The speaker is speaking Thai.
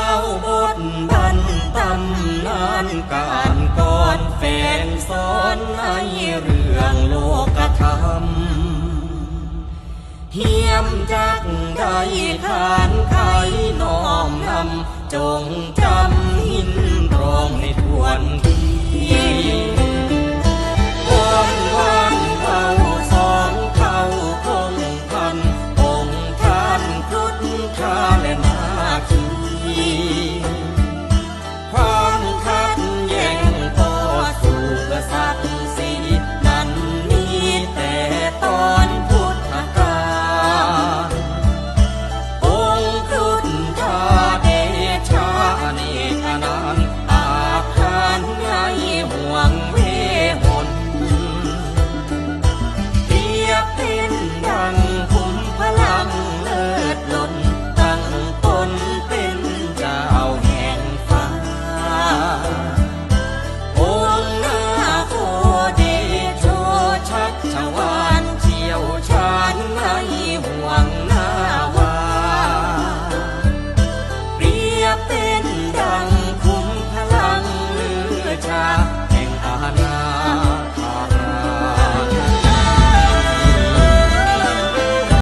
าวบทบันตำนานการก่อนแฟนสอนในเรื่องโลกธรรมเฮียมจักได้ทานไขน้อมนำจงจ ในห่วงนาวาเปรียบเป็นดังคุมพลังเลือชา